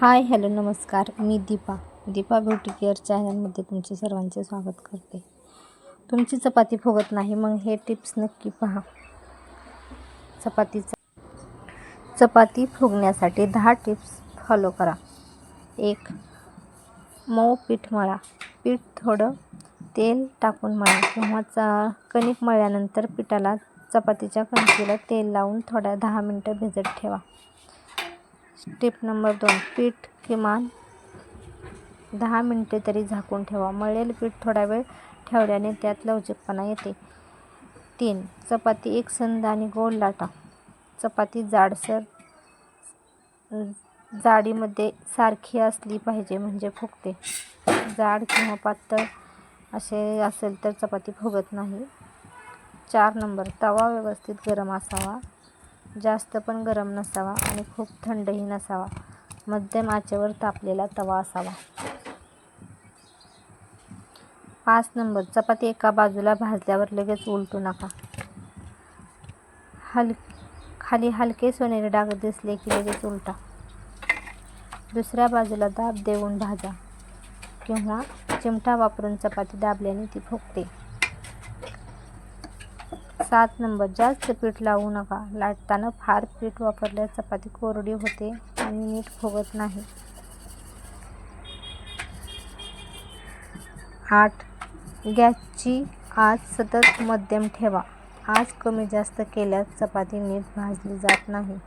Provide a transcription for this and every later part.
हाय hello नमस्कार. मी Deepa. Deepa beauty care चॅनलमध्ये तुमचे सर्वांचे स्वागत करते. तुमची चपाती फुगत नाही मग हे टिप्स नक्की पहा. चपातीचा चपाती फुगण्यासाठी दहा टिप्स फॉलो करा. एक मऊ पीठ मळा. पीठ थोडं तेल टाकून मळा किंवा चा कणिक मळल्यानंतर पिठाला चपातीच्या कणकीला तेल लावून थोड्या दहा मिनटं भिजत ठेवा. टिप नंबर दोन पीठ किमान दहा मिनटे तरी झाकून ठेवा. मळलेलं पीठ थोडा वेळ ठेवल्याने त्यात लवचिकपणा येते. तीन चपाती एक संद आणि गोल लाटा. चपाती जाडसर जाडीमध्ये सारखी असली पाहिजे म्हणजे फुगते. जाड किंवा पातळ असे असेल तर चपाती फुगत नाही. चार नंबर तवा व्यवस्थित गरम असावा. जास्त पण गरम नसावा आणि खूप थंडही नसावा. मध्यम आचेवर तापलेला तवा असावा. पाच नंबर. चपाती एका बाजूला भाजल्यावर लगेच उलटू नका. हल खाली हलके सोनेरी डाग दिसले की लगेच उलटा. दुसऱ्या बाजूला दाब देऊन भाजा. किंवा चिमटा वापरून चपाती दाबल्याने ती फुगते. सात नंबर. जास्त पीठ लावू नका. लाटताना फार पीठ वापरल्यास चपाती कोरडी होते आणि नीट फुगत नाही. आठ. गॅसची आज सतत मध्यम ठेवा. आज कमी जास्त केल्यास चपाती नीट भाजली जात नाही.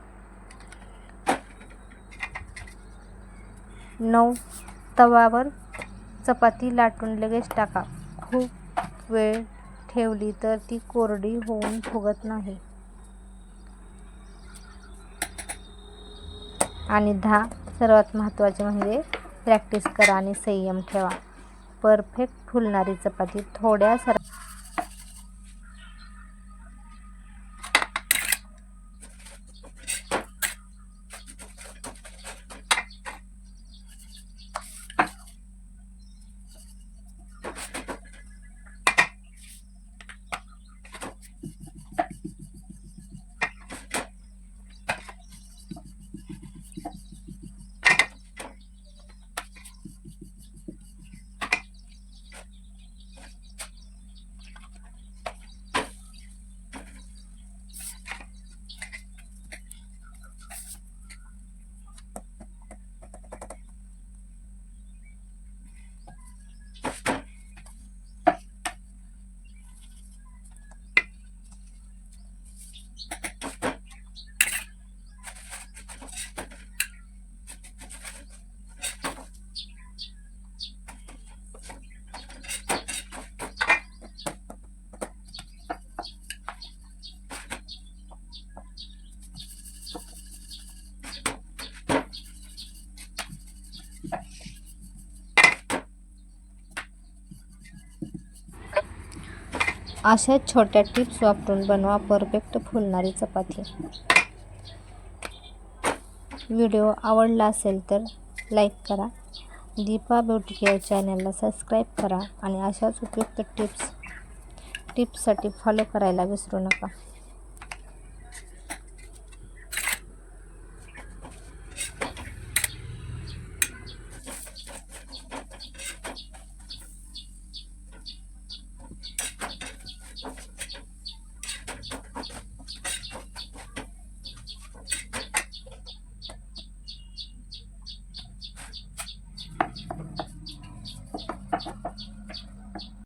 नऊ. तवावर चपाती लाटून लगेच टाका. खूप वेळ ठेवली तर ती कोरडी होऊन फुगत नाही. आणि दहा सर्वात महत्त्वाचे म्हणजे प्रॅक्टिस करा आणि संयम ठेवा. परफेक्ट फुलणारी चपाती थोड्या सर अशा छोट्या टिप्स वापरून बनवा परफेक्ट फुलणारी चपाती. व्हिडिओ आवडला असेल तर लाईक करा. दीपा ब्युटी केअर चॅनलला सबस्क्राईब करा आणि अशाच उपयुक्त टिप्स टिप्ससाठी फॉलो करायला विसरू नका.